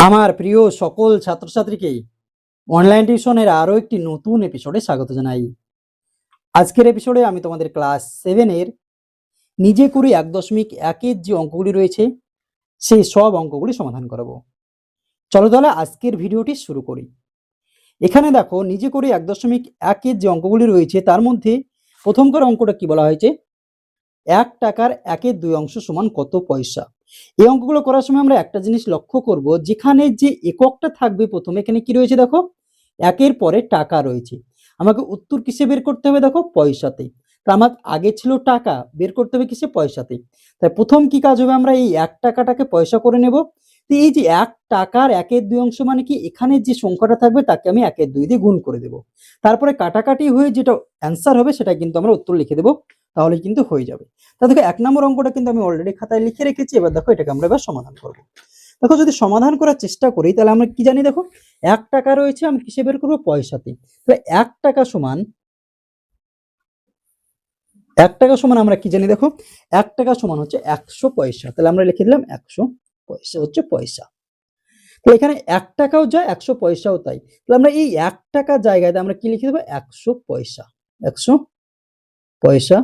আমার প্রিয় সকল ছাত্রছাত্রীকে অনলাইন টিউশনের আরও একটি নতুন এপিসোডে স্বাগত জানাই। আজকের এপিসোডে আমি তোমাদের ক্লাস সেভেনের নিজে করে এক দশমিক একের যে অঙ্কগুলি রয়েছে, সেই সব অঙ্কগুলি সমাধান করাবো। চলো তাহলে আজকের ভিডিওটি শুরু করি। এখানে দেখো, নিজে করে এক দশমিক একের যে অঙ্কগুলি রয়েছে, তার মধ্যে প্রথমকার অঙ্কটা কি বলা হয়েছে? এক টাকার একের দুই অংশ সমান কত পয়সা? এই অঙ্কগুলো করার সময় আমরা একটা জিনিস লক্ষ্য করব, যেখানে যে এককটা থাকবে প্রথমে, এখানে কি রয়েছে দেখো? একের পরে টাকা রয়েছে। আমাকে উত্তর কিসে বের করতে হবে দেখো? পয়সাতে। তা আমার আগে ছিল টাকা, বের করতে হবে কিসে? পয়সাতে। তাই প্রথম কি কাজ হবে? আমরা এই এক টাকাটাকে পয়সা করে নেব। তো এই যে এক টাকার একের দুই অংশ মানে কি? এখানে যে সংখ্যাটা থাকবে, তাকে আমি একের দুই দিয়ে গুণ করে দেব। তারপরে কাটাকাটি হয়ে যেটা অ্যান্সার হবে, সেটা কিন্তু আমরা উত্তর লিখে দেবো। তাহলে কিন্তু হয়ে যাবে। তা দেখো, এক নম্বর অঙ্কটা কিন্তু আমি অলরেডি খাতায় লিখে রেখেছি, এবার দেখো এটাকে আমরা এবার সমাধান করব। দেখো, যদি সমাধান করার চেষ্টা করি, তাহলে আমরা কি জানি দেখো, এক টাকা রয়েছে, আমি কিসে বের করব? পয়সাতে। তাহলে এক টাকা সমান, এক টাকা সমান আমরা কি জানি দেখো, এক টাকা সমান হচ্ছে একশো পয়সা। তাহলে আমরা লিখে দিলাম একশো পয়সা হচ্ছে পয়সা। তো এখানে এক টাকাও যায়, একশো পয়সাও তাই। তাহলে আমরা এই এক টাকা জায়গায় আমরা কি লিখে দেবো? একশো পয়সা। একশো পয়সা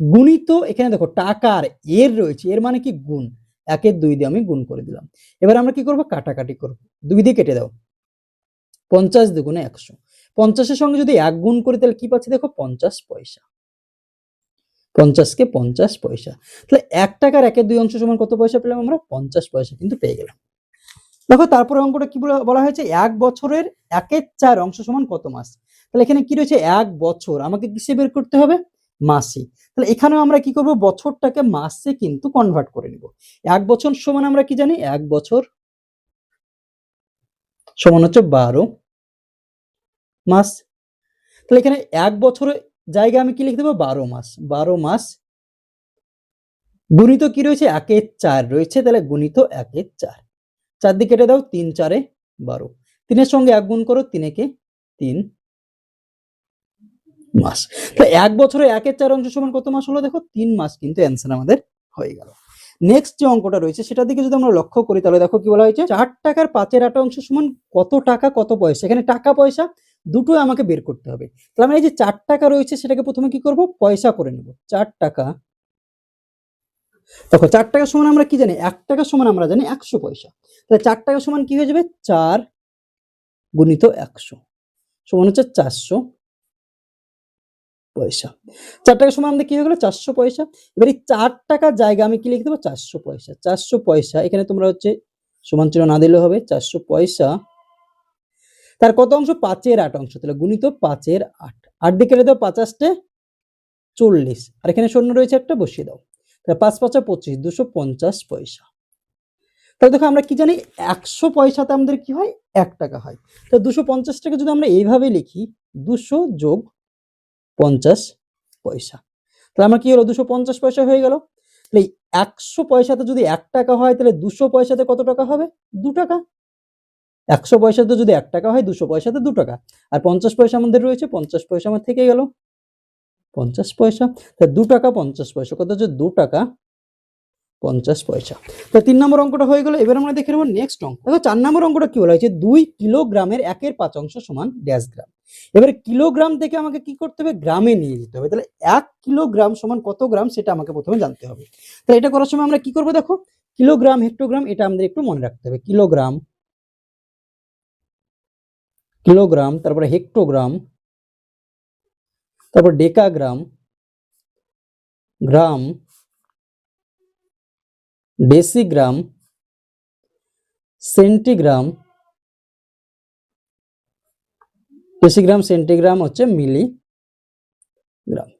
গুণিত এখানে দেখো টাকার এর রয়েছে, এর মানে কি? গুণ। একের দুই দিয়ে আমি গুণ করে দিলাম। এবার আমরা কি করব? কাটাকাটি করব। দুই দিয়ে কেটে দাও। পঞ্চাশ দুগুণে একশো। পঞ্চাশের সঙ্গে যদি এক গুণ করি, তাহলে কি পাচ্ছি? দেখো, পঞ্চাশ পয়সা। পঞ্চাশকে পঞ্চাশ পয়সা। তাহলে এক টাকার একের দুই অংশ সমান কত পয়সা পেলাম আমরা? পঞ্চাশ পয়সা কিন্তু পেয়ে গেলাম। দেখো, তারপরে অঙ্কটা কি বলা- বলা হয়েছে? এক বছরের একের চার অংশ সমান কত মাস? তাহলে এখানে কি রয়েছে? এক বছর। আমাকে কিসে বের করতে হবে? মাসে। তাহলে এখানেও আমরা কি করব? বছরটাকে মাসে কিন্তু কনভার্ট করে নিব। এক বছর সমান আমরা কি জানি? এক বছর সমান হচ্ছে বারো মাস। তাহলে এখানে এক বছরের জায়গায় আমি কি লিখে দেবো? বারো মাস। বারো মাস গুণিত কি রয়েছে? একের চার রয়েছে। তাহলে গুণিত একের চার। চার দিকে কেটে দাও, তিন, চারে বারো। তিনের সঙ্গে এক গুণ করো, তিনেকে তিন মাস। তো এক বছরে একের চার অংশ সমান কত মাস হলো দেখো? তিন মাস কিন্তু অ্যান্সার আমাদের হয়ে গেল। নেক্সট যে অঙ্কটা রয়েছে, সেটার দিকে যদি আমরা লক্ষ্য করি, তাহলে দেখো কি বলা হয়েছে? চার টাকার পাঁচের আট অংশ সমান কত টাকা, কত পয়সা? এখানে টাকা, পয়সা দুটোই আমাকে বের করতে হবে। তাহলে আমরা এই যে চার টাকা রয়েছে, সেটাকে প্রথমে কি করব? পয়সা করে নেব। চার টাকা দেখো, চার টাকা সমান আমরা কি জানি? এক টাকা সমান আমরা জানি একশো পয়সা। তাহলে চার টাকা সমান কি হয়ে যাবে? চার গুণিত একশো। সমান হচ্ছে চারশো পয়সা। চার টাকার সময় আমাদের কি হয়ে গেলো? চারশো পয়সা। এবার এই চার টাকার জায়গা আমি কি লিখে দেবো? চারশো পয়সা। চারশো পয়সা, এখানে তোমরা হচ্ছে সমান চিহ্ন না দিলেও হবে। চারশো পয়সা, তার কত অংশ? পাঁচের আট অংশ। তাহলে গুণিত পাঁচের আট। আট দিকে দাও পাঁচাশটে চল্লিশ। আর এখানে শূন্য রয়েছে একটা, বসিয়ে দাও। তাহলে পাঁচ পাঁচা পঁচিশ, দুশো পঞ্চাশ পয়সা। তাহলে দেখো আমরা কি জানি? একশো পয়সাতে আমাদের কি হয়? এক টাকা হয়। তো দুশো পঞ্চাশ টাকা যদি আমরা এইভাবে লিখি, দুশো যোগ পঞ্চাশ পয়সা। তাহলে আমার কি হলো? দুশো পঞ্চাশ পয়সা হয়ে গেল। তাহলে একশো পয়সাতে যদি এক টাকা হয়, তাহলে দুশো পয়সাতে কত টাকা হবে? দু টাকা। একশো পয়সাতে যদি এক টাকা হয়, দুশো পয়সাতে দু টাকা। আর পঞ্চাশ পয়সা আমাদের রয়েছে, পঞ্চাশ পয়সা আমার থেকে গেল। পঞ্চাশ পয়সা। তা দু টাকা পঞ্চাশ পয়সা। কত হচ্ছে? দু টাকা পঞ্চাশ পয়সা। তো তিন নম্বর অঙ্কটা হয়ে গেল। এবার আমরা দেখে নেব নেক্সট অঙ্ক। দেখো, চার নম্বর অঙ্কটা কি বলা হয়েছে? দুই কিলোগ্রামের একের পাঁচ অংশ সমান ড্যাশ গ্রাম। এবারে কিলোগ্রাম থেকে আমাকে কি করতে হবে? গ্রামে নিয়ে যেতে হবে। তাহলে এক কিলোগ্রাম সমান কত গ্রাম সেটা আমাকে প্রথমে জানতে হবে। তাহলে এটা করার সময় আমরা কি করব দেখো? কিলোগ্রাম, হেক্টোগ্রাম, এটা আমাদের একটু মনে রাখতে হবে। কিলোগ্রাম কিলোগ্রাম, তারপরে হেক্টোগ্রাম, তারপর decagram, gram, decigram, centigram decigram centigram হচ্ছে মিলি গ্রাম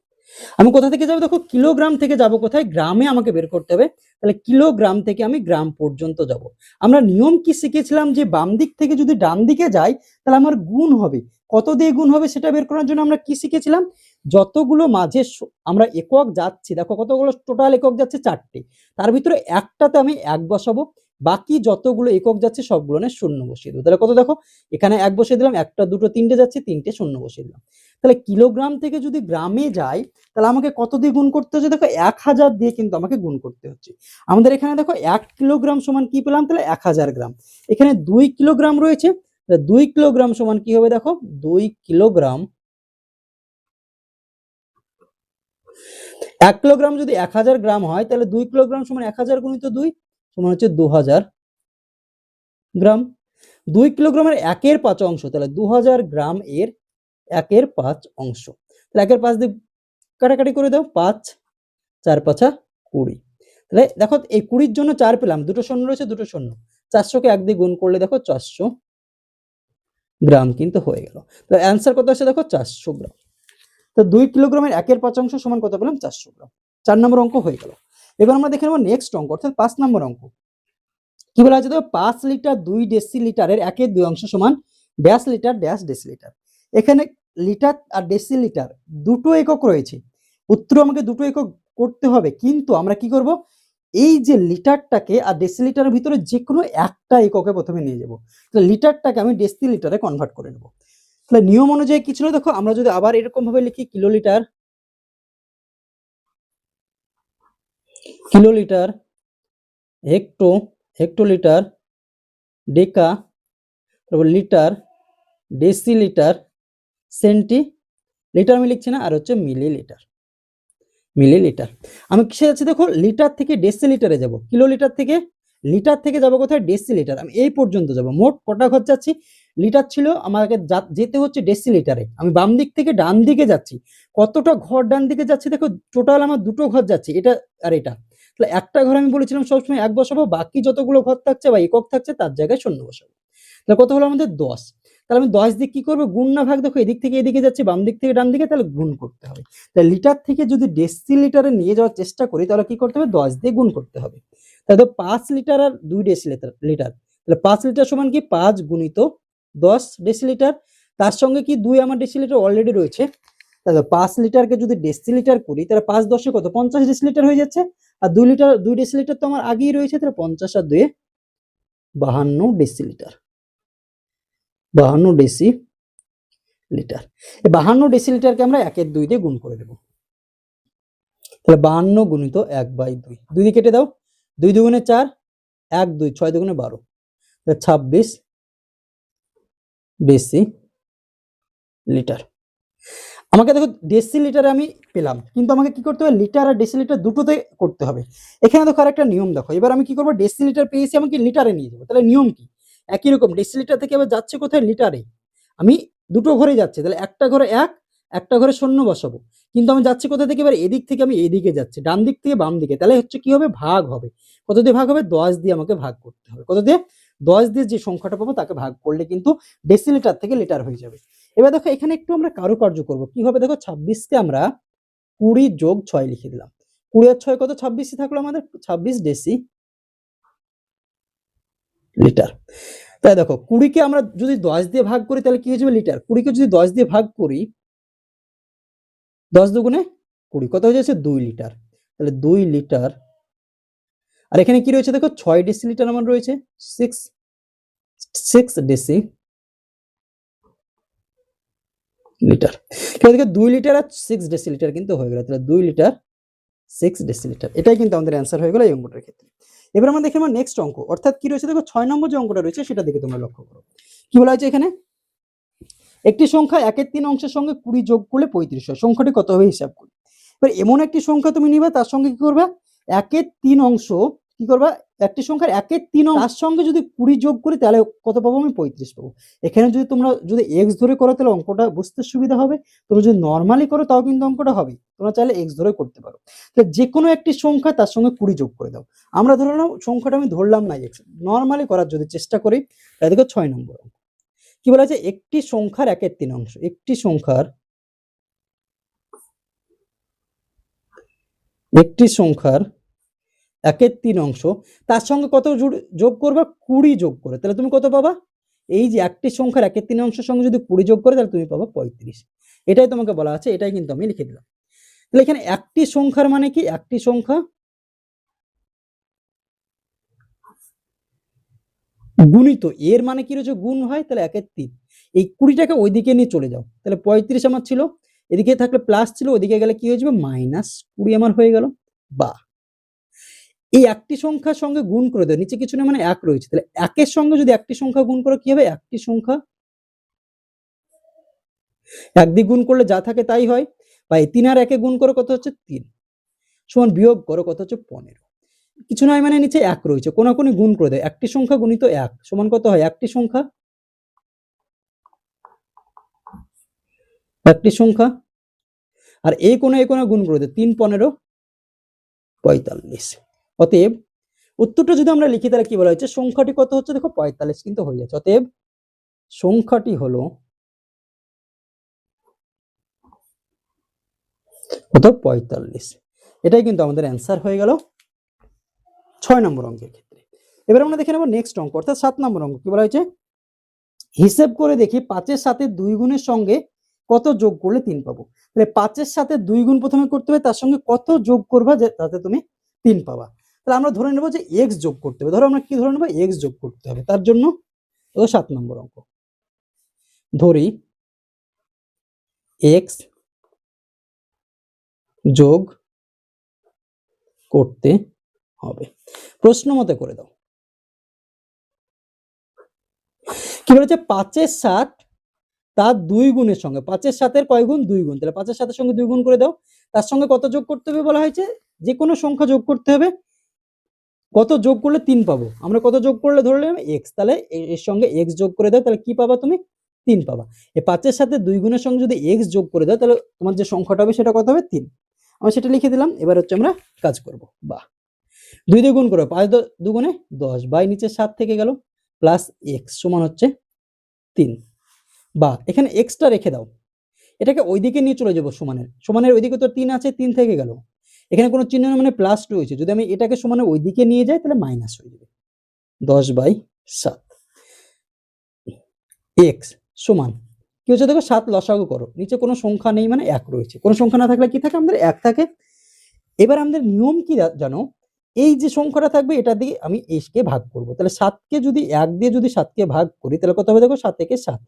আমি কোথা থেকে যাব? দেখো, কিলোগ্রাম থেকে যাব কোথায়? গ্রামে আমাকে বের করতে হবে। তাহলে কিলোগ্রাম থেকে আমি গ্রাম পর্যন্ত যাব। আমরা নিয়ম কি শিখেছিলাম যে বাম দিক থেকে যদি ডান দিকে যাই, তাহলে আমার গুণ হবে। কত দিয়ে গুণ হবে সেটা বের করার জন্য আমরা কি শিখেছিলাম? যতগুলো মাঝে আমরা একক যাচ্ছি, দেখো কতগুলো টোটাল একক যাচ্ছে? চারটে। তার ভিতরে একটাতে আমি এক বসাবো বাকি যতগুলো একক যাচ্ছে, সবগুলো শূন্য বসিয়ে দেবো। তাহলে কত দেখো? এখানে এক বসিয়ে দিলাম, একটা, দুটো, তিনটে যাচ্ছে, তিনটে শূন্য বসিয়ে দিলাম। তাহলে কিলোগ্রাম থেকে যদি গ্রামে যাই, তাহলে আমাকে কত দিয়ে গুণ করতে হচ্ছে? দেখো, এক হাজার দিয়ে কিন্তু আমাকে গুণ করতে হচ্ছে। আমাদের এখানে দেখো, এক কিলোগ্রাম সমান কি পেলাম? তাহলে এক হাজার গ্রাম। এখানে দুই কিলোগ্রাম রয়েছে দুই কিলোগ্রাম সমান কি হবে দেখো? দুই কিলোগ্রাম। এক কিলোগ্রাম যদি এক হাজার গ্রাম হয়, তাহলে দুই কিলোগ্রাম সমান এক হাজার গুণিত দুই সমান হচ্ছে দু হাজার গ্রাম। দুই কিলোগ্রামের একের পাঁচ অংশ, তাহলে দু হাজার গ্রাম এর একের পাঁচ অংশ। তাহলে একের পাঁচ দিয়ে কাটাকাটি করে দাও, পাঁচ, চার, পাঁচা কুড়ি। তাহলে দেখো এই কুড়ির জন্য চার পেলাম, দুটো শূন্য রয়েছে, দুটো শূন্য। চারশোকে এক দিয়ে গুণ করলে দেখো চারশো গ্রাম কিন্তু হয়ে গেল। তো অ্যান্সার কত আসছে দেখো চারশো গ্রাম। তো দুই কিলোগ্রামের একের পাঁচ অংশ সমান কত পেলাম? চারশো গ্রাম। চার নম্বর অঙ্ক হয়ে গেল। এবার আমরা দেখে নেব নেক্সট অঙ্ক, অর্থাৎ পাঁচ নম্বর অঙ্ক। কি বলা দেখো পাঁচ লিটার দুই ডেসি লিটারের একের দুই অংশ সমান dash litre dash decilitre এখানে লিটার আর ডেসি লিটার দুটো একক রয়েছে। উত্তর আমাকে দুটো একক করতে হবে, কিন্তু আমরা কি করব? এই যে লিটারটাকে আর ডেসি লিটারের ভিতরে যে কোনো একটা এককে প্রথমে নিয়ে যাব। তাহলে লিটারটাকে আমি ডেসি লিটারে কনভার্ট করে নেব। তাহলে নিয়ম অনুযায়ী কি ছিল দেখো আমরা যদি আবার এরকম ভাবে লিখি kilolitre kilolitre hecto, hectolitre deca, তারপর লিটার, ডেসিলিটার সেন্টি লিটার আমি লিখছি না, আর হচ্ছে মিলি লিটার মিলি লিটার আমি কিসে যাচ্ছি দেখো, লিটার থেকে ডেসি লিটারে যাব। কিলো লিটার থেকে লিটার থেকে যাব কোথায়? ডেসি লিটার আমি এই পর্যন্ত যাব। মোট কটা ঘর যাচ্ছি? লিটার ছিল আমাকে যেতে হচ্ছে ডেসি লিটারে আমি বাম দিক থেকে ডান দিকে যাচ্ছি। কতটা ঘর ডান দিকে যাচ্ছে দেখো টোটাল আমার দুটো ঘর যাচ্ছে, এটা আর এটা। তাহলে একটা ঘর আমি বলেছিলাম সবসময় এক বসাবো, বাকি যতগুলো ঘর থাকছে বা একক থাকছে তার জায়গায় শূন্য বসাবো। তাহলে কত হলো আমাদের দশ। তাহলে আমি দশ দিক কি করব? গুণ না ভাগ দেখো, এদিক থেকে এদিকে যাচ্ছি, বাম দিক থেকে ডান দিকে, তাহলে গুণ করতে হবে। তাহলে লিটার থেকে যদি ডেসি লিটারে নিয়ে যাওয়ার চেষ্টা করি, তাহলে কি করতে হবে? দশ দিয়ে গুণ করতে হবে। তাহলে পাঁচ লিটার আর দুই ডেসি লিটার লিটার তাহলে পাঁচ লিটার সমান কি? পাঁচ গুণিত দশ ডেসি লিটার তার সঙ্গে কি দুই আমার ডেসি লিটার অলরেডি রয়েছে। তাহলে পাঁচ লিটারকে যদি ডেসি লিটার করি, তাহলে পাঁচ দশে কত? পঞ্চাশ ডেসি লিটার হয়ে যাচ্ছে। আর দুই লিটার দুই ডেসি লিটার তো আমার আগেই রয়েছে, তাহলে পঞ্চাশ আর দুয়ে বাহান্ন ডেসি লিটার বাহান্ন ডেসি লিটার এই বাহান্ন ডেসি লিটারকে আমরা একের দুই দিয়ে গুণ করে দেব। তাহলে বাহান্ন গুণিত এক বাই দুই। দুই দিয়ে কেটে দাও। দুই দুগুণে চার, এক দুই, ছয় দুগুণে বারো। তাহলে ছাব্বিশ ডেসি লিটার। আমাকে দেখো ডেসি লিটারে আমি পেলাম, কিন্তু আমাকে কি করতে হবে? লিটার আর ডেসি লিটার দুটোতে করতে হবে। এখানে দেখো আরেকটা নিয়ম দেখো, এবার আমি কি করব? ডেসি লিটার পেয়েছি, আমাকে লিটারে নিয়ে যাব। তাহলে নিয়ম কি? একই রকম ডেসি লিটার থেকে আবার যাচ্ছে কোথায়? লিটারে। আমি দুটো ঘরে যাচ্ছে, তাহলে একটা ঘরে এক, একটা ঘরে শূন্য বসাবো। কিন্তু আমি যাচ্ছি কোথা থেকে? এবার এদিক থেকে আমি এদিকে যাচ্ছি ডান দিক থেকে বাম দিকে তাহলে হচ্ছে কি হবে? ভাগ হবে। কত দিয়ে ভাগ হবে? দশ দিয়ে আমাকে ভাগ করতে হবে। কত দিয়ে? দশ দিয়ে যে সংখ্যাটা পাবো তাকে ভাগ করলে কিন্তু ডেসিলিটার থেকে লিটার হয়ে যাবে। এবার দেখো, এখানে একটু আমরা কারুকার্য করব। কি হবে? দেখো, ছাব্বিশকে আমরা কুড়ি যোগ ছয় লিখে দিলাম। কুড়ি আর ছয় কত? ছাব্বিশই থাকল আমাদের ছাব্বিশ ডেসি লিটার তাই দেখো, কুড়িকে আমরা যদি দশ দিয়ে ভাগ করি, তাহলে কি হয়ে যাবে লিটার কুড়িকে যদি দশ দিয়ে ভাগ করি, দশ দুগুণে কুড়ি, কত হয়ে যাচ্ছে? দুই লিটার। তাহলে দুই লিটার আর এখানে কি রয়েছে দেখো? ছয় ডেসি লিটার আমার রয়েছে। সিক্স সিক্স ডেসি লিটার এদিকে দুই লিটার আর সিক্স ডেসি লিটার কিন্তু হয়ে গেল। তাহলে দুই লিটার সিক্স ডেসি লিটার এটাই কিন্তু আমাদের অ্যান্সার হয়ে গেল এই অঙ্কটার ক্ষেত্রে। এবার আমরা দেখে আমার নেক্সট অঙ্ক। অর্থাৎ কি রয়েছে দেখো? ছয় নম্বর যে অঙ্কটা রয়েছে, সেটা দিকে তোমরা লক্ষ্য করো। কি বলা হয়েছে এখানে? একটি সংখ্যা একের তিন অংশের সঙ্গে কুড়ি যোগ করলে পঁয়ত্রিশ হয়। সংখ্যাটি কত হবে হিসাব করি। এবার এমন একটি সংখ্যা তুমি নিবে, তার সঙ্গে কি করবে? একের তিন অংশ কি করবা? একটি সংখ্যার একের তিন তার সঙ্গে যদি কুড়ি যোগ করি, তাহলে কত পাবো আমি? পঁয়ত্রিশ পাবো। এখানে যদি তোমরা যদি এক্স ধরে করো, তাহলে অঙ্কটা বুঝতে সুবিধা হবে। তোমরা যদি নর্মালি করো, তাও কিন্তু অঙ্কটা হবে। তোমরা চাইলে এক্স ধরে করতে পারো। তো যে কোনো একটি সংখ্যা তার সঙ্গে কুড়ি যোগ করে দাও। আমরা ধরে নাও, সংখ্যাটা আমি ধরলাম না এক্স নর্মালি করার যদি চেষ্টা করি, তাহলে দেখো ছয় নম্বর অঙ্ক। কি বলা আছে? একটি সংখ্যার একের তিন অংশ। একটি সংখ্যার একটি সংখ্যার একের তিন অংশ। তার সঙ্গে কত যোগ করবা? কুড়ি যোগ করে। তাহলে তুমি কত পাবা? এই যে একটি সংখ্যার একের তিন অংশের সঙ্গে যদি কুড়ি যোগ করে, তাহলে তুমি পাবা পঁয়ত্রিশ। এটাই তোমাকে বলা আছে, এটাই কিন্তু আমি লিখে দিলাম। তাহলে এখানে একটি সংখ্যার মানে কি? একটি সংখ্যা গুণিত। এর মানে কি রয়েছে? গুণ হয়, তাহলে একের তিন। এই কুড়িটাকে ওইদিকে নিয়ে চলে যাও। তাহলে পঁয়ত্রিশ আমার ছিল, এদিকে থাকলে প্লাস ছিল, ওইদিকে গেলে কি হয়ে যাবে? মাইনাস কুড়ি আমার হয়ে গেল। বা এই একটি সংখ্যার সঙ্গে গুণ করে দেয় নিচে কিছু না মানে এক রয়েছে। তাহলে একের সঙ্গে যদি একটি সংখ্যা গুণ করো, কি হবে? একটি সংখ্যা এক গুণ করলে যা থাকে তাই হয়। বা এই তিন আর একে গুণ করো, কত হচ্ছে? তিন। সমান বিয়োগ করো, কত হচ্ছে? পনেরো। কিছু নয় মানে নিচে এক রয়েছে। কোনো কোনো গুণ করে দেয় একটি সংখ্যা গুণিত এক। সমান কত হয়? একটি সংখ্যা। একটি সংখ্যা। আর এই কোনো এই কোনো গুণ করে দেয় তিন, পনেরো, পঁয়তাল্লিশ। অতএব উত্তরটা যদি আমরা লিখি, তাহলে কি বলা হচ্ছে সংখ্যাটি কত হচ্ছে? দেখো, পঁয়তাল্লিশ কিন্তু হয়ে যাচ্ছে। অতএব সংখ্যাটি হলো কত? পঁয়তাল্লিশ। এটাই কিন্তু আমাদের অ্যান্সার হয়ে গেল ছয় নম্বর অঙ্কের ক্ষেত্রে। এবার আমরা দেখে নেব নেক্সট অঙ্ক, অর্থাৎ সাত নম্বর অঙ্ক। কি বলা হয়েছে? হিসেব করে দেখি পাঁচের সাথে দুই গুণের সঙ্গে কত যোগ করলে তিন পাবো? তাহলে পাঁচের সাথে দুই গুণ প্রথমে করতে হবে, তার সঙ্গে কত যোগ করবা যে তাতে তুমি তিন পাবা। তাহলে আমরা ধরে নেব যে এক্স যোগ করতে হবে। ধরো আমরা কি ধরে নেব? এক্স যোগ করতে হবে। তার জন্য সাত নম্বর অঙ্ক। ধরি এক্স যোগ করতে হবে। প্রশ্ন মতে করে দাও। কি বলেছে? পাঁচের সাত তার দুই গুণের সঙ্গে। পাঁচের সাতের কয় গুণ? দুই গুণ। তাহলে পাঁচের সাতের সঙ্গে দুই গুণ করে দাও। তার সঙ্গে কত যোগ করতে হবে বলা হয়েছে? যে কোনো সংখ্যা যোগ করতে হবে। কত যোগ করলে তিন পাবো? আমরা কত যোগ করলে ধরলাম এক্স তাহলে এর সঙ্গে এক্স যোগ করে দাও, তাহলে কি পাবা তুমি? তিন পাবা। এ পাঁচের সাথে দুই গুণের সঙ্গে যদি এক্স যোগ করে দাও, তাহলে তোমার যে সংখ্যাটা হবে সেটা কত হবে? তিন। আমরা সেটা লিখে দিলাম, এবার হচ্ছে আমরা কাজ করব। বাহ। দুই দিয়ে গুণ করো, পাঁচ দুগুণে দশ, বাই নিচে সাত থেকে গেল প্লাস এক্স সমান হচ্ছে তিন। বা এখানে এক্সটা রেখে দাও। এটাকে ওইদিকে নিয়ে চলে যাব সমানের। সমানের ওইদিকে তো তিন আছে, তিন থেকে গেল। এখানে কোনো চিহ্ন মানে প্লাস রয়েছে যদি আমি এটাকে সমানে ওই দিকে নিয়ে যাই, তাহলে মাইনাস হয়ে যাবে। দশ বাই সাত। এক্স সমান, কি হচ্ছে দেখো? সাত লসাগু করো। নিচে কোনো সংখ্যা নেই মানে এক রয়েছে। কোনো সংখ্যা না থাকলে কি থাকে? আমাদের এক থাকে। এবার আমাদের নিয়ম কি জানো? এই যে সংখ্যাটা থাকবে এটা দিয়ে আমি এসকে ভাগ করব। তাহলে সাতকে যদি এক দিয়ে যদি সাতকে ভাগ করি, তাহলে কত হবে দেখো? সাত থেকে সাত।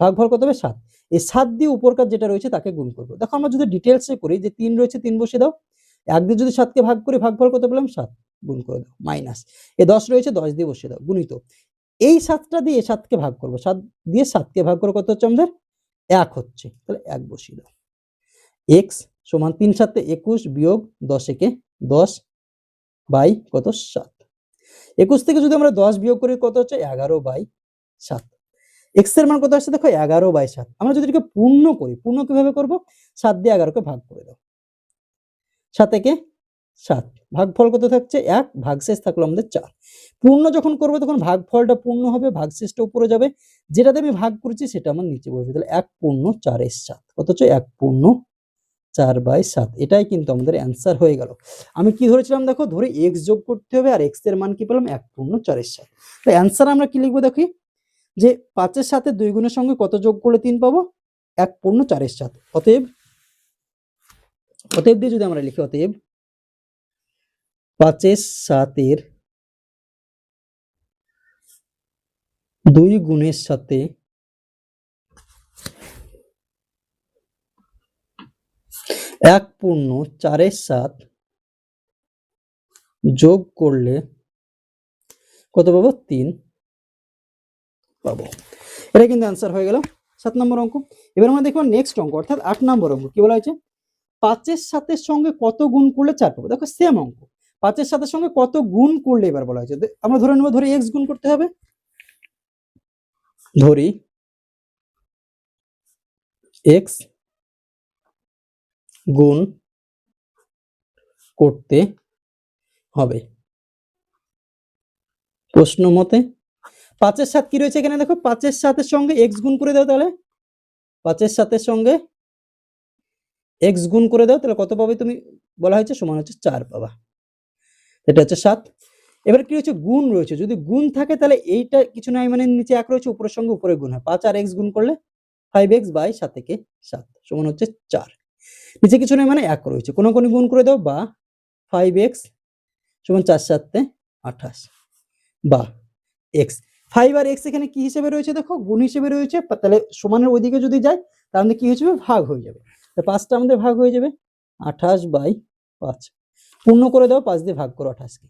ভাগ ভর কত হবে? সাত। এই সাত দিয়ে উপরকার যেটা রয়েছে, তাকে গুণ করব। দেখো আমরা যদি ডিটেলসে করি, যে তিন রয়েছে, তিন বসে দাও। এক দিয়ে যদি সাতকে ভাগ করি ভাগ ভর কত পেলাম? সাত। গুণ করে দাও, মাইনাস। এ দশ রয়েছে, দশ দিয়ে বসে দাও, গুণিত। এই সাতটা দিয়ে সাতকে ভাগ করব, সাত দিয়ে সাতকে ভাগ করে কত হচ্ছে আমাদের? এক হচ্ছে, তাহলে এক বসিয়ে দাও। এক্স সমান তিন সাতে একুশ বিয়োগ দশ একে দশ বাই কত? সাত। একুশ থেকে যদি আমরা দশ বিয়োগ করি, কত হচ্ছে? এগারো বাই সাত। এক্সের মান কত আসছে? দেখো, এগারো বাই সাত। আমরা যদি এটাকে পূর্ণ করি, পূর্ণ কীভাবে করব? সাত দিয়ে এগারোকে ভাগ করে দাও। সাত একে সাত। ভাগফল কত থাকছে? এক, ভাগশেষ থাকল আমাদের চার। পূর্ণ যখন করব তখন ভাগফলটা পূর্ণ হবে, ভাগশেষটা উপরে যাবে। যেটাতে আমি ভাগ করেছি সেটা আমার নিচে বসবে। তাহলে এক পূর্ণ চারের সাত। অথচ এক পূর্ণ চার বাই সাত। এটাই কিন্তু আমাদের অ্যান্সার হয়ে গেল। আমি কি ধরেছিলাম দেখো? ধরে এক্স যোগ করতে হবে আর এক্সের মান কি পেলাম? এক পূর্ণ চারের সাত। তো অ্যান্সার আমরা কি লিখব দেখি? যে পাঁচের সাথে দুই গুণের সঙ্গে কত যোগ করলে তিন পাবো? এক পূর্ণ চারের সাত। অতএব অতএব দিয়ে যদি আমরা লিখি, অতএব পাঁচের সাতের দুই গুণের সাথে এক পূর্ণ চারের সাত যোগ করলে কত পাবো? তিন পাবো। এটা কিন্তু অ্যান্সার হয়ে গেল সাত নম্বর অঙ্ক। এবার আমরা দেখব নেক্সট অঙ্ক, অর্থাৎ আট নম্বর অঙ্ক। কি বলা হয়েছে? পাঁচের সাতের সঙ্গে কত গুণ করলে চার পাবো? দেখো সেম অঙ্ক। পাঁচের সাতের সঙ্গে কত গুণ করলে এবার বলা হয়েছে? আমরা ধরে নেব, ধরে এক্স গুণ করতে হবে। ধরি এক্স গুণ করতে হবে। প্রশ্ন মতে পাঁচের সাত কি রয়েছে এখানে? দেখো পাঁচের সাতের সঙ্গে এক্স গুণ করে দাও তাহলে। পাঁচের সাতের সঙ্গে এক্স গুণ করে দাও, তাহলে কত পাবে তুমি? বলা হয়েছে সমান হচ্ছে চার পাবা। এটা হচ্ছে সাত। এবার কি হচ্ছে গুণ রয়েছে। যদি গুণ থাকে, তাহলে এইটা কিছু নাই মানে নিচে এক রয়েছে, উপরের সঙ্গে উপরে গুণ হয়। পাঁচ আর এক্স গুণ করলে ফাইভ এক্স বাই সাত থেকে সাত, সমান হচ্ছে চার। নিচে কিছু নেই মানে এক রয়েছে। কোনো কোনো গুণ করে দাও, বা ফাইভ এক্স সমান চার সাতে আঠাশ, বা এক্স ফাইভ আর এক্স এখানে কি হিসেবে রয়েছে দেখো? গুণ হিসেবে রয়েছে, তাহলে সমানের ওইদিকে যদি যায়, তাহলে কি যাবে? ভাগ হয়ে যাবে। পাঁচটা আমাদের ভাগ হয়ে যাবে আঠাশ বাই পাঁচ। পূর্ণ করে দাও, পাঁচ দিয়ে ভাগ করো আঠাশকে।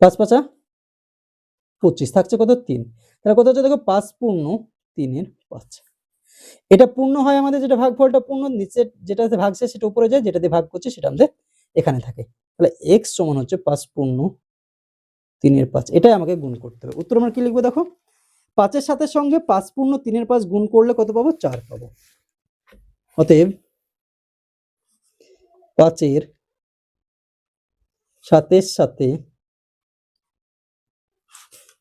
পাঁচ পাঁচা পঁচিশ, থাকছে কত? তিন। তাহলে কত হচ্ছে? দেখো, পাঁচ পূর্ণ তিনের পাঁচ। এটা পূর্ণ হয় আমাদের যেটা ভাগফলটা পূর্ণ, নিচে যেটাতে ভাগছে, সেটা উপরে যায় যেটাতে ভাগ করছে, সেটা আমাদের এখানে থাকে। তাহলে এক্স সমান হচ্ছে পাঁচ পূর্ণ তিনের পাঁচ। এটাই আমাকে গুণ করতে হবে। উত্তর আমরা কি লিখব দেখো? পাঁচের সাথে সঙ্গে পাঁচ পূর্ণ তিনের পাঁচ গুণ করলে কত পাবো? চার পাবো। অতএব পাঁচের সাতের সাথে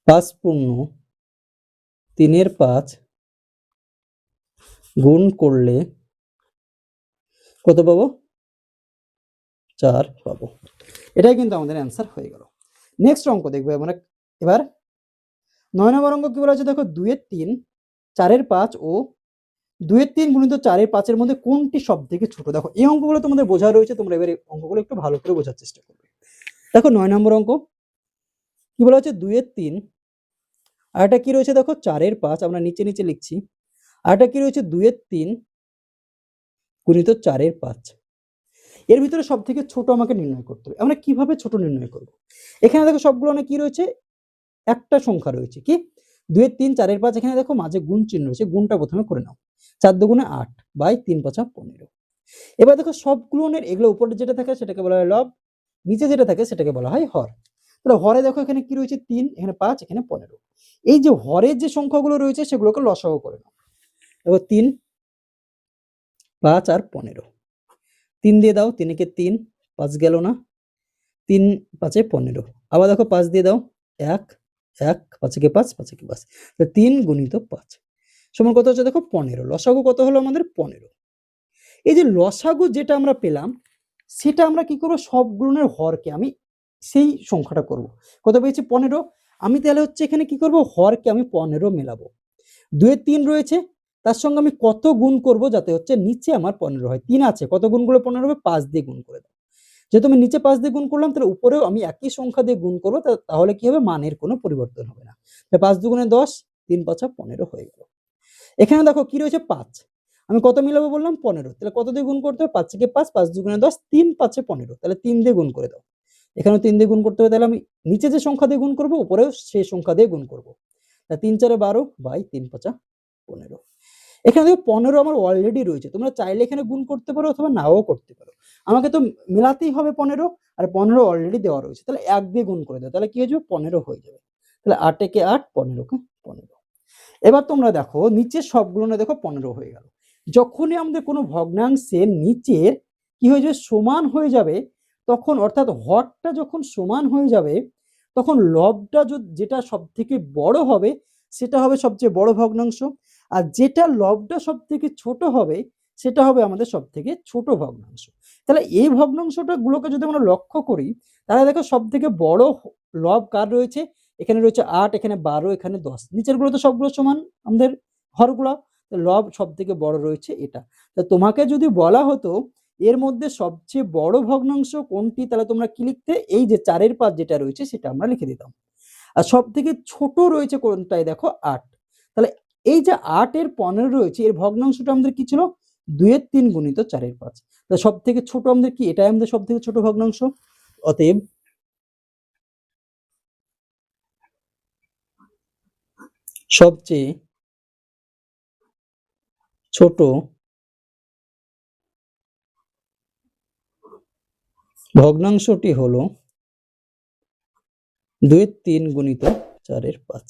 পাঁচ পূর্ণ তিনের পাঁচ গুণ করলে কত পাবো? চার পাবো। এটাই কিন্তু আমাদের অ্যান্সার হয়ে গেল। নেক্সট অঙ্ক দেখব আমরা। এবার নয় নম্বর অঙ্ক কি বলা আছে দেখো, দুইয়ের তিন, চারের পাঁচ ও দুইয়ের তিন গুণিত চারের পাঁচের মধ্যে কোনটি সব থেকে ছোট? দেখো, এই অঙ্কগুলো তোমাদের বোঝা রয়েছে, তোমরা এবার এই অঙ্কগুলো একটু ভালো করে বোঝার চেষ্টা করবে। দেখো, নয় নম্বর অঙ্ক, কি বলা হচ্ছে দুইয়ের তিন। আর একটা কি রয়েছে দেখো? চারের পাঁচ, আমরা নিচে নিচে লিখছি। আর একটা কি রয়েছে? দুইয়ের তিন গুণিত চারের পাঁচ। এর ভিতরে সব থেকে ছোট আমাকে নির্ণয় করতে হবে। আমরা কীভাবে ছোট নির্ণয় করব? এখানে দেখো সবগুলো অনেক কি রয়েছে? একটা সংখ্যা রয়েছে, কি? দুয়ের তিন, চারের পাঁচ, এখানে দেখো মাঝে গুণ চিহ্ন রয়েছে, গুণটা প্রথমে করে নাও। চার দুগুণে আট বাই তিন পাঁচা পনেরো। এবার দেখো সবগুলোনের এগুলো উপরে যেটা থাকে সেটাকে বলা হয় লব, নিচে যেটা থাকে সেটাকে বলা হয় হর। তাহলে হরে দেখো এখানে কি রয়েছে? তিন, এখানে পাঁচ, এখানে পনেরো। এই যে হরের যে সংখ্যাগুলো রয়েছে সেগুলোকে লসাগু করে নাও। দেখো তিন, পাঁচ আর পনেরো। তিন দিয়ে দাও তিনকে তিন, পাঁচ গেল না। তিন পাঁচে পনেরো। আবার দেখো পাঁচ দিয়ে দাও, এক এক পাঁচকে পাঁচ পাঁচকে পাঁচ। তিন গুণিত পাঁচ। সমান কত হচ্ছে? দেখো পনেরো। লসাগু কত হলো আমাদের? পনেরো। এই যে লসাগু যেটা আমরা পেলাম, সেটা আমরা কি করব? সবগুলোর হরকে আমি সেই সংখ্যাটা করব। কত পেয়েছি? পনেরো। আমি তাহলে হচ্ছে এখানে কি করব? হরকে আমি পনেরো মেলাবো। দুয়ে তিন রয়েছে। তার সঙ্গে আমি কত গুণ করব? যাতে হচ্ছে নিচে আমার পনেরো হয়। তিন আছে। কত গুণ করে পনেরো হবে? পাঁচ দিয়ে গুণ করে দাও। যেহেতু আমি নিচে পাঁচ দিয়ে গুণ করলাম, তাহলে উপরেও আমি একই সংখ্যা দিয়ে গুণ করব তাহলে কি হবে? মানের কোনো পরিবর্তন হবে না। পাঁচ দুগুণে দশ, তিন পাঁচা পনেরো হয়ে গেল। এখানে দেখো কি রয়েছে? পাঁচ। আমি কত মিলাবো বললাম? পনেরো। তাহলে কত দিয়ে গুণ করতে হবে? পাঁচ থেকে পাঁচ পাঁচ দুগুণে দশ, তিন পাঁচে পনেরো। তাহলে তিন দিয়ে গুণ করে দাও। এখানেও তিন দিয়ে গুণ করতে হবে, তাহলে আমি নিচে যে সংখ্যা দিয়ে গুণ করব, উপরেও সেই সংখ্যা দিয়ে গুণ করব। তিন চারে বারো বাই তিন পাঁচা পনেরো। এখানে দেখো পনেরো আমার অলরেডি রয়েছে। তোমরা চাইলে এখানে গুণ করতে পারো অথবা নাও করতে পারো। আমাকে তো মেলাতেই হবে পনেরো, আর পনেরো অলরেডি দেওয়া রয়েছে। তাহলে এক দিয়ে গুণ করে দাও। তাহলে কি হয়ে যাবে? পনেরো হয়ে যাবে। তাহলে আটেকে আট পনেরোকে পনেরো। এবার তোমরা দেখো, নিচের সবগুলো না দেখো পনেরো হয়ে গেল। যখনই আমাদের কোনো ভগ্নাংশের নিচের কি হয়ে যাবে? সমান হয়ে যাবে, তখন অর্থাৎ হরটা যখন সমান হয়ে যাবে, তখন লবটা যেটা সব থেকে বড় হবে, সেটা হবে সবচেয়ে বড় ভগ্নাংশ। আর যেটা লবটা সব থেকে ছোট হবে, সেটা হবে আমাদের সব থেকে ছোট ভগ্নাংশ। তাহলে এই ভগ্নাংশটা গুলোকে যদি আমরা লক্ষ্য করি, তাহলে দেখো সব থেকে বড় লব কার রয়েছে? এখানে রয়েছে আট, এখানে বারো, এখানে দশ। নিচেরগুলো তো সবগুলো সমান আমাদের হরগুলো লব সব থেকে বড় রয়েছে এটা। তা তোমাকে যদি বলা হতো, এর মধ্যে সবচেয়ে বড় ভগ্নাংশ কোনটি? তাহলে তোমরা কি লিখতে? এই যে চারের পাঁচ যেটা রয়েছে, সেটা আমরা লিখে দিতাম। আর সব থেকে ছোট রয়েছে কোনটাই দেখো? আট। তাহলে এই যে আটের পনেরো রয়েছে, এর ভগ্নাংশটা আমাদের কি ছিল? দুইয়ের তিন গুণিত চারের পাঁচ। তাহলে সব থেকে ছোট আমাদের কি? এটাই আমাদের সব থেকে ছোট ভগ্নাংশ অতএব সবচেয়ে ছোট ভগ্নাংশটি হলো দুইয়ের তিন গুণিত চারের পাঁচ।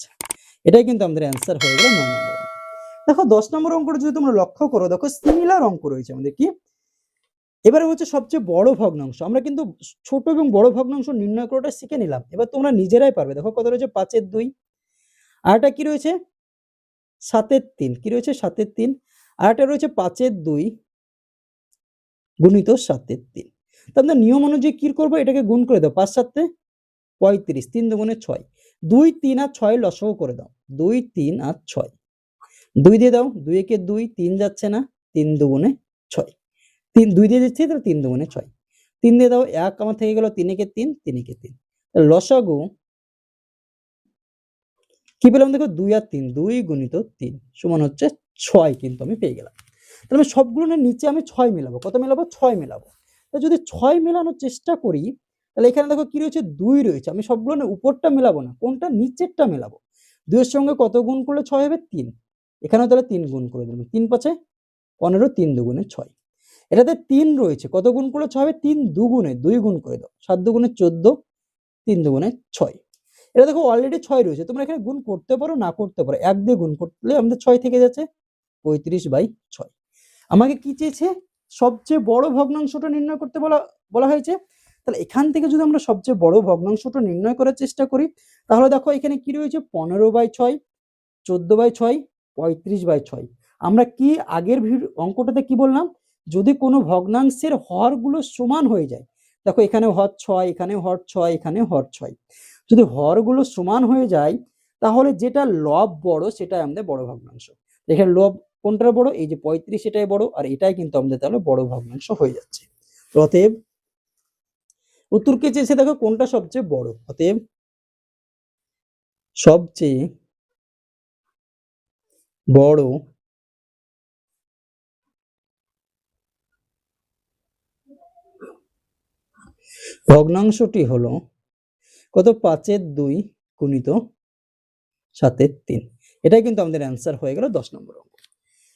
এটাই কিন্তু আমাদের অ্যান্সার হয়ে গেল নয় নম্বর দেখো দশ নম্বর অঙ্কটা যদি তোমরা লক্ষ্য করো, দেখো সিমিলার অঙ্ক রয়েছে আমাদের কি? এবারে হচ্ছে সবচেয়ে বড় ভগ্নাংশ। আমরা কিন্তু ছোট এবং বড় ভগ্নাংশ নির্ণয় করাটা শিখে নিলাম। এবার তোমরা নিজেরাই পারবে। দেখো কত রয়েছে? পাঁচের দুই। আরটা কি রয়েছে? সাতের তিন। কি রয়েছে? সাতের তিন। আরটা রয়েছে পাঁচের দুই গুণিত সাতের তিন। তো আমরা নিয়ম অনুযায়ী কি করব? এটাকে গুণ করে দাও। পাঁচ সাতে পঁয়ত্রিশ। তিন দুগুণে ছয়। দুই, তিন আর ছয় লসও করে দাও। দুই, তিন আর ছয়। দুই দিয়ে দাও, দুই একে দুই, তিন যাচ্ছে না, তিন দুগুণে ছয়। তিন, দুই দিয়ে দিচ্ছি, তাহলে তিন দুগুণে ছয়। তিন দিয়ে দাও, এক আমার থেকে গেল তিন একে তিন তিন একে তিন। লসাগু কি পেলাম দেখো? দুই আর তিন, দুই গুণিত তিন সমান হচ্ছে ছয় কিন্তু আমি পেয়ে গেলাম। তাহলে সবগুলোর নিচে আমি ছয় মেলাবো। কত মেলাবো? ছয় মেলাবো। যদি ছয় মেলানোর চেষ্টা করি তাহলে এখানে দেখো কি রয়েছে? দুই রয়েছে। আমি সবগুলো না উপরটা মেলাবো না, কোনটা নিচেরটা মেলাবো? দুইয়ের সঙ্গে কত গুণ করলে ছয় হবে? তিন। এখানেও তাহলে তিন গুণ করে দিলাম। তিন পাঁচে পনেরো, তিন দুগুণে ছয়। এটাতে তিন রয়েছে। কত গুণ করলে ছয় হবে? তিন দুগুণে, দুই গুণ করে দাও। সাত দুগুণে চোদ্দ, তিন দুগুণে ছয়। এটা দেখো অলরেডি ছয় রয়েছে। তোমরা এখানে গুণ করতে পারো, না করতে পারো। এক দিয়ে গুণ করলে আমাদের ছয় থেকে যাচ্ছে পঁয়ত্রিশ বাই ছয়। আমাকে কি চেয়েছে? সবচেয়ে বড় ভগ্নাংশটা নির্ণয় করতে বলা বলা হয়েছে তাহলে এখান থেকে যদি আমরা সবচেয়ে বড় ভগ্নাংশটা নির্ণয় করার চেষ্টা করি, তাহলে দেখো এখানে কি রয়েছে? পনেরো বাই ছয়, চোদ্দ বাই ছয়, পঁয়ত্রিশ বাই ছয়। আমরা কি আগের অঙ্কটাতে কি বললাম? যদি কোনো ভগ্নাংশের হরগুলো সমান হয়ে যায়, দেখো এখানে হর ছয়, এখানে হর ছয়, এখানে হর ছয়। যদি হরগুলো সমান হয়ে যায়, তাহলে যেটা লব বড় সেটাই আমাদের বড় ভগ্নাংশ। এখানে লব কোনটা বড়? এই যে পঁয়ত্রিশ এটাই বড়, আর এটাই কিন্তু আমাদের তাহলে বড় ভগ্নাংশ হয়ে যাচ্ছে। অতএব উত্তরকে চেয়েছে, দেখো কোনটা সবচেয়ে বড়। অতএব সবচেয়ে বড় ভগ্নাংশটি হলো কত? পাঁচের দুই গুণিত সাতের তিন। এটাই কিন্তু আমাদের অ্যান্সার হয়ে গেল দশ নম্বর অঙ্ক।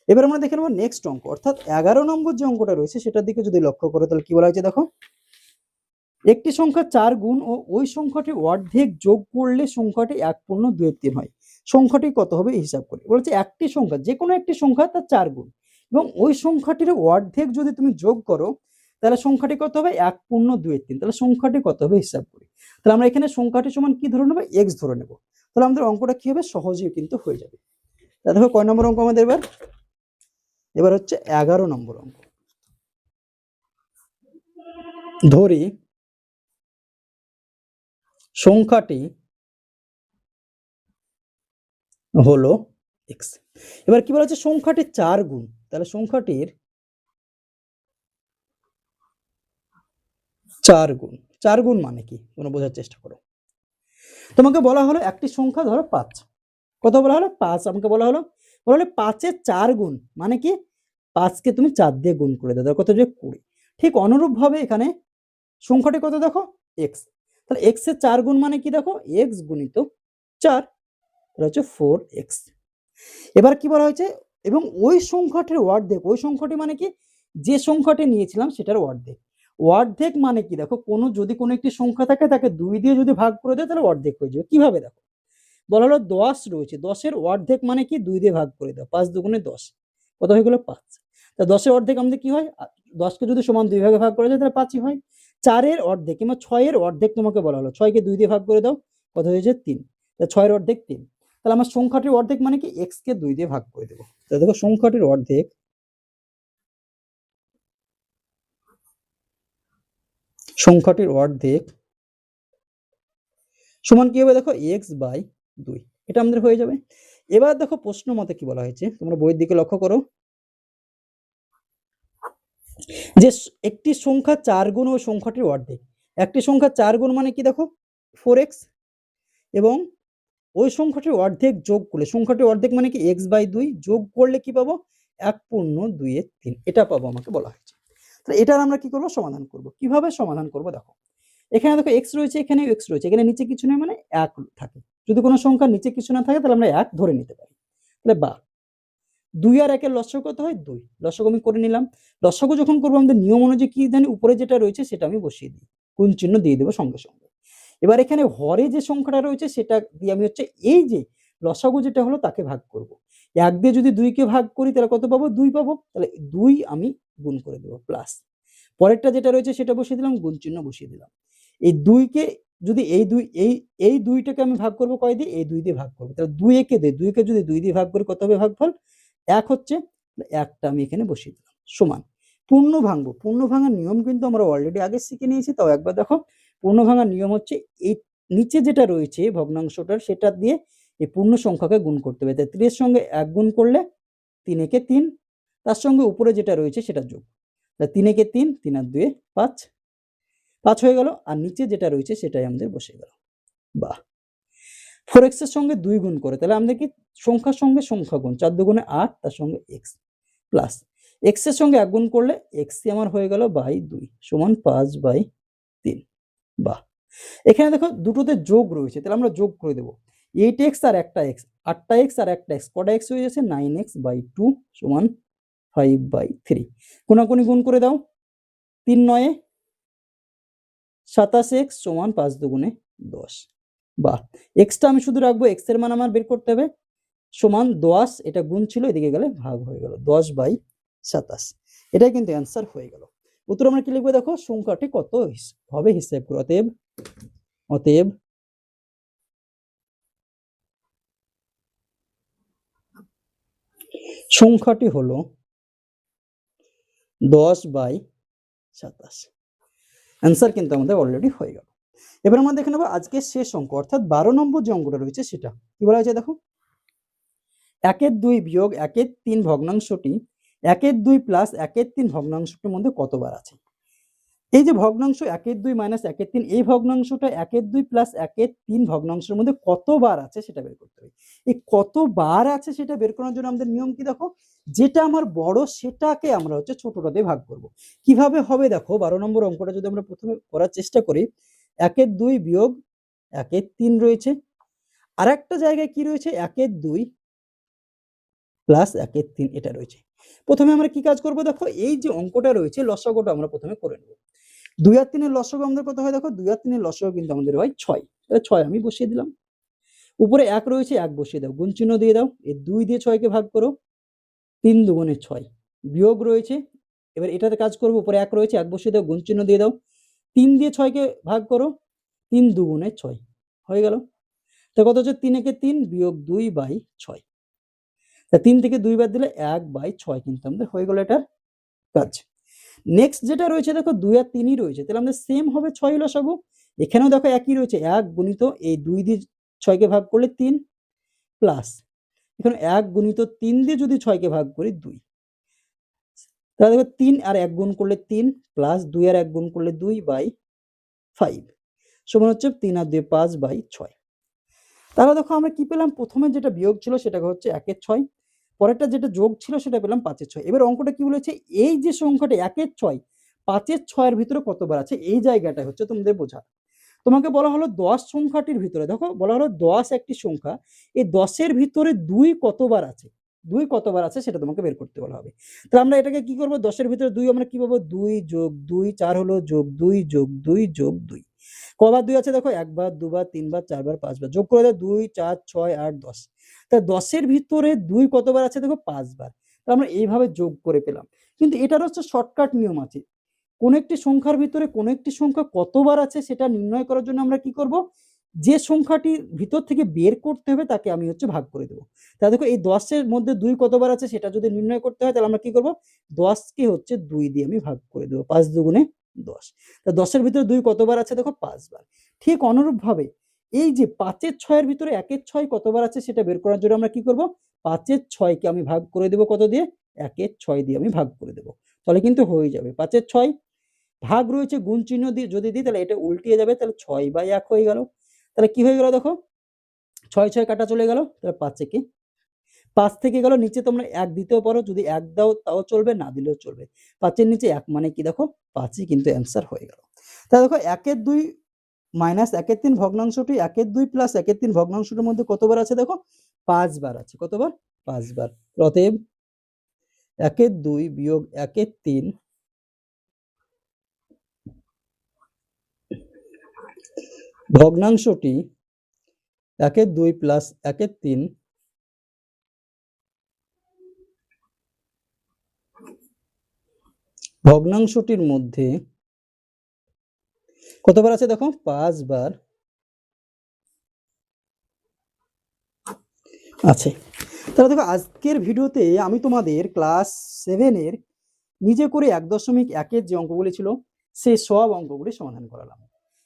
এবার আমরা দেখে নেব নেক্সট অঙ্ক। অর্থাৎ এগারো নম্বর যে অঙ্কটা রয়েছে, সেটার দিকে যদি লক্ষ্য করো, তাহলে কি বলা হয়েছে দেখো? একটি সংখ্যা চার গুণ ও ওই সংখ্যাটি অর্ধেক যোগ করলে সংখ্যাটি এক পূর্ণ দুয়ের তিন হয়। সংখ্যাটি কত হবে হিসাব করে। বলেছে একটি সংখ্যা, যে কোনো একটি সংখ্যা তার চার গুণ। এবং ওই সংখ্যাটির অর্ধেক যদি তুমি যোগ করো, তাহলে সংখ্যাটি কত হবে? এক পূর্ণ দুয়ের তিন। তাহলে সংখ্যাটি কত হবে হিসাব করি। তাহলে আমরা এখানে সংখ্যাটি সমান কি ধরে নেব? এক্স ধরে নেব। তাহলে আমাদের অঙ্কটা কি হবে? সহজেই কিন্তু হয়ে যাবে। তা দেখো কয় নম্বর অঙ্ক আমাদের এবার? এবার হচ্ছে এগারো নম্বর অঙ্ক। ধরি সংখ্যাটি হলো এক্স এবার কি বলা হচ্ছে? সংখ্যাটি চার গুণ। তাহলে সংখ্যাটির চার গুণ। চার গুণ মানে কি? তোমরা বোঝার চেষ্টা করো। তোমাকে বলা হলো একটি সংখ্যা ধরো পাঁচ। কত বলা হলো? পাঁচ। আমাকে বলা হলো বলা হলো পাঁচের চার গুণ। মানে কি? পাঁচকে তুমি চার দিয়ে গুণ করে দাও। কত যে কুড়ি। ঠিক অনুরূপভাবে এখানে সংখ্যাটি কত দেখো? এক্স তাহলে এক্সের চার গুণ মানে কি দেখো? এক্স গুণিত চার। হচ্ছে ফোর এক্স এবার কি বলা হয়েছে? এবং ওই সংখ্যাটির অর্ধেক, ওই সংখ্যাটি মানে কি? যে সংখ্যাটি নিয়েছিলাম সেটার অর্ধেক। অর্ধেক মানে কি দেখো? কোনো যদি কোনো একটি সংখ্যা থাকে, তাকে দুই দিয়ে যদি ভাগ করে দেয়, তাহলে অর্ধেক হয়ে যাবে। কীভাবে দেখো? বলা হলো দশ রয়েছে। দশের অর্ধেক মানে কি? দুই দিয়ে ভাগ করে দাও। পাঁচ দুগুণে দশ। কত হয়ে গেলো? পাঁচ। তা দশের অর্ধেক আমাদের কি হয়? দশকে যদি সমান দুই ভাগে ভাগ করে দেয় তাহলে পাঁচই হয়। চারের অর্ধেক কিংবা ছয়ের অর্ধেক তোমাকে বলা হলো। ছয়কে দুই দিয়ে ভাগ করে দাও, কত হয়েছে তিন। ছয়ের অর্ধেক তিন। তাহলে আমার সংখ্যাটির অর্ধেক মানে কি? এক্স কে দুই দিয়ে ভাগ করে দেবো। দেখো সংখ্যাটির অর্ধেক সংখ্যাটির অর্ধেক সমান কি হবে? দেখো এক্স বাই দুই। এটা আমাদের হয়ে যাবে। এবার দেখো প্রশ্ন মতে কি বলা হয়েছে? তোমরা বইয়ের দিকে লক্ষ্য করো। যে একটি সংখ্যা চার গুণ ও সংখ্যাটির অর্ধেক। একটি সংখ্যা চার গুণ মানে কি দেখো? ফোর এক্স এবং ওই সংখ্যাটির অর্ধেক যোগ করলে, সংখ্যাটির অর্ধেক মানে কি? এক্স বাই দুই যোগ করলে কি পাবো? এক পূর্ণ দুইয়ের তিন। এটা পাবো আমাকে বলা হয়েছে। তাহলে এটার আমরা কি করব? সমাধান করব। কীভাবে সমাধান করব? দেখো, এখানে দেখো এক্স রয়েছে এখানে এক্স রয়েছে। এখানে নিচে কিছু নেই মানে এক থাকে। যদি কোনো সংখ্যা নিচে কিছু না থাকে, তাহলে আমরা এক ধরে নিতে পারি। তাহলে বা দুই আর একের লসক কত হয় দুই। লসক আমি করে নিলাম। লসক যখন করব, আমাদের নিয়ম অনুযায়ী কি জানি উপরে যেটা রয়েছে সেটা আমি বসিয়ে দিই। কোন চিহ্ন দিয়ে দেবো সঙ্গে সঙ্গে। এবার এখানে হরে যে সংখ্যাটা রয়েছে সেটা দিয়ে আমি হচ্ছে এই যে লসাগু যেটা হলো তাকে ভাগ করব। এক দিয়ে যদি দুইকে ভাগ করি তাহলে কত পাবো? দুই পাবো। তাহলে দুই আমি গুণ করে দেবো প্লাস পরেরটা যেটা রয়েছে সেটা বসিয়ে দিলাম, গুণ চিহ্ন বসিয়ে দিলাম। এই দুইকে যদি এই দুই, এই এই দুইটাকে আমি ভাগ করব কয় দিয়ে? এই দুই দিয়ে ভাগ করব। তাহলে দুই একে দিয়ে দুইকে যদি দুই দিয়ে ভাগ করি কত হবে ভাগফল? এক হচ্ছে একটা আমি এখানে বসিয়ে দিলাম, সমান। পূর্ণ ভাঙবো, পূর্ণ ভাঙার নিয়ম কিন্তু আমরা অলরেডি আগে শিখে নিয়েছি, তাও একবার দেখো। পূর্ণ ভাঙার নিয়ম হচ্ছে এই নিচে যেটা রয়েছে ভগ্নাংশটার, সেটা দিয়ে এই পূর্ণ সংখ্যাকে গুণ করতে হবে। তাই তিনের সঙ্গে এক গুণ করলে তিন একে তিন, তার সঙ্গে উপরে যেটা রয়েছে সেটা যোগ। তা তিন একে তিন তিন আর দুয়ে পাঁচ পাঁচ হয়ে গেল। আর নিচে যেটা রয়েছে সেটাই আমাদের বসে গেল বাহ! ফোর এক্সের সঙ্গে দুই গুণ করে, তাহলে আমাদের কি সংখ্যার সঙ্গে সংখ্যা গুণ, চার দুগুণে আট, তার সঙ্গে এক্স প্লাস এক্সের সঙ্গে এক গুণ করলে এক্সই আমার হয়ে গেল বাই দুই সমান পাঁচ বাই তিন। বাহ। এখানে দেখো দুটোতে যোগ রয়েছে, তাহলে আমরা যোগ করে দেবো। এইট এক্স আর একটা এক্স আটটা এক্স আর একটা এক্স কটা এক্স হয়ে যাচ্ছে নাইন এক্স বাই টু সমান ফাইভ বাই থ্রি কোনাকুনি গুণ করে দাও। তিন নয়ে, সাতাশ এক্স সমান পাঁচ দুগুণে দশ। বাহ। এক্সটা আমি শুধু রাখব এক্সের মান আমার বের করতে হবে। সমান দশ, এটা গুণ ছিল, এদিকে গেলে ভাগ হয়ে গেল, দশ বাই সাতাশ। এটাই কিন্তু অ্যান্সার হয়ে গেল। উত্তর আমরা কি লিখব দেখো? সংখ্যাটি কত হবে হিসেব করো, অতএব অতএব সংখ্যাটি হলো দশ বাই সাতাশ। অ্যান্সার কিন্তু আমাদের অলরেডি হয়ে গেল। এবার আমরা দেখে নেব আজকের শেষ অঙ্ক, অর্থাৎ বারো নম্বর যে অঙ্কটা রয়েছে সেটা। কি বলা হয়েছে দেখো? একের দুই বিয়োগ, একের তিন ভগ্নাংশটি, একের দুই প্লাস একের তিন ভগ্নাংশটির মধ্যে কতবার আছে? এই যে ভগ্নাংশ একের দুই মাইনাস একের তিন, এই ভগ্নাংশটা একের দুই প্লাস একের তিন ভগ্নাংশের মধ্যে কতবার আছে সেটা বের করতে হবে। এই কতবার আছে সেটা বের করার জন্য আমাদের নিয়ম কি দেখো? যেটা আমার বড় সেটাকে আমরা হচ্ছে ছোটটা দিয়ে ভাগ করব। কীভাবে হবে দেখো? বারো নম্বর অঙ্কটা যদি আমরা প্রথমে করার চেষ্টা করি একের দুই বিয়োগ একের তিন রয়েছে। আর একটা জায়গায় কি রয়েছে? একের দুই প্লাস একের তিন, এটা রয়েছে। প্রথমে আমরা কি কাজ করব দেখো? এই যে অঙ্কটা রয়েছে, লসাগটা আমরা প্রথমে করে নেব। দুই আর তিনের লসগ আমাদের কত হয় দেখো? দুই আর তিনের লসগ কিন্তু আমাদের হয় ছয়। তাহলে ছয় আমি বসিয়ে দিলাম। উপরে এক রয়েছে, এক বসিয়ে দাও। গুণ চিহ্ন দিয়ে দাও। এই দুই দিয়ে ছয়কে ভাগ করো। তিন দুগুণে ছয়। বিয়োগ রয়েছে। এবার এটাতে কাজ করব। উপরে এক রয়েছে, এক বসিয়ে দাও। গুণ চিহ্ন দিয়ে দাও। তিন দিয়ে ছয়কে ভাগ করো, তিন দুগুণে ছয়, হয়ে গেল। তো কত হচ্ছে? তিন একে তিন বিয়োগ দুই বাই ছয়। তা তিন থেকে দুই বার দিলে এক বাই ছয় কিন্তু আমাদের হয়ে গেল এটার কাজ। নেক্সট যেটা রয়েছে, দেখো দুই আর তিনই রয়েছে, তাহলে আমাদের সেম হবে ছয় লসাগু। এখানেও দেখো একই রয়েছে, এক গুণিত এই দুই দিয়ে ছয়কে ভাগ করলে তিন প্লাস এখানে এক গুণিত তিন দিয়ে যদি ছয়কে ভাগ করি দুই। তাহলে দেখো তিন আর এক গুণ করলে তিন প্লাস দুই আর এক গুণ করলে দুই বাই ফাইভ সমান হচ্ছে তিন আর দুই পাঁচ বাই ছয়। তাহলে দেখো আমরা কি পেলাম? প্রথমে যেটা বিয়োগ ছিল সেটা হচ্ছে একের ছয়। পরেরটা যেটা যোগ ছিল সেটা পেলাম পাঁচের ছয়। এবার অঙ্কটা কি বলেছে? এই যে সংখ্যাটা একের ছয় পাঁচের ছয়ের ভিতরে কতবার আছে? এই জায়গাটা হচ্ছে তোমাদের বোঝা তোমাকে বলা হলো দশ সংখ্যাটির ভিতরে। দেখো, বলা হলো দশ একটি সংখ্যা। এই দশের ভিতরে দুই কতবার আছে? দুই কতবার আছে সেটা তোমাকে বের করতে বলা হবে। তাহলে আমরা এটাকে কি করব? দশের ভিতরে দুই আমরা কি পাবো? দুই যোগ দুই, চার হলো যোগ দুই যোগ দুই যোগ দুই। কবার দুই আছে দেখো, একবার, দুবার, তিনবার, চারবার, পাঁচবার। যোগ করে দাও দুই, চার, ছয়, আট, দশ। তা দশের ভিতরে দুই কতবার আছে দেখো? পাঁচবার। তা আমরা এইভাবে যোগ করে পেলাম। কিন্তু এটার হচ্ছে শর্টকাট নিয়ম আছে। কোন একটি সংখ্যার ভিতরে কোন একটি সংখ্যা কতবার আছে সেটা নির্ণয় করার জন্য আমরা কি করব? যে সংখ্যাটি ভিতর থেকে বের করতে হবে তাকে আমি হচ্ছে ভাগ করে দেবো। তা দেখো এই দশের মধ্যে দুই কতবার আছে সেটা যদি নির্ণয় করতে হয় তাহলে আমরা কি করব? দশকে হচ্ছে দুই দিয়ে আমি ভাগ করে দেবো, পাঁচ দুগুণে দশ। তা দশের ভিতরে দুই কতবার আছে দেখো? পাঁচবার। ঠিক অনুরূপভাবে এই যে পাঁচের ছয়ের ভিতরে একের ছয় কতবার আছে সেটা বের করার জন্য আমরা কি করব? পাঁচের ছয়কে আমি ভাগ করে দেবো কত দিয়ে? একের ছয় দিয়ে আমি ভাগ করে দেবো। তাহলে কিন্তু হয়ে যাবে। পাঁচের ছয় ভাগ রয়েছে গুণ চিহ্ন দিয়ে যদি দিই তাহলে এটা উল্টিয়ে যাবে, তাহলে ছয় বাই এক হয়ে গেল। তাহলে কি হয়ে গেল দেখো? ছয় ছয় কাটা চলে গেল, তাহলে পাঁচে কি পাঁচ থেকে গেল, নিচে তোমরা এক দিতেও পারো, যদি এক দাও তাও চলবে, না দিলেও চলবে। পাঁচের নিচে এক মানে কি দেখো? পাঁচই কিন্তু অ্যান্সার হয়ে গেল। তাহলে দেখো, একের দুই মাইনাস একের তিন ভগ্নাংশটি, একের দুই প্লাস একের তিন ভগ্নাংশটির মধ্যে কতবার আছে দেখো? পাঁচবার আছে। কতবার? পাঁচবার। অতএব একের দুই বিয়োগ একের তিন ভগ্নাংশটি একের দুই প্লাস একের তিন ভগ্নাংশটির মধ্যে কতবার আছে দেখো? পাঁচবার আছে। তাহলে দেখো, আজকের ভিডিওতে আমি তোমাদের ক্লাস সেভেনের নিজে করে এক দশমিক একের যে অঙ্কগুলি ছিল সেই সব অঙ্কগুলি সমাধান করালাম।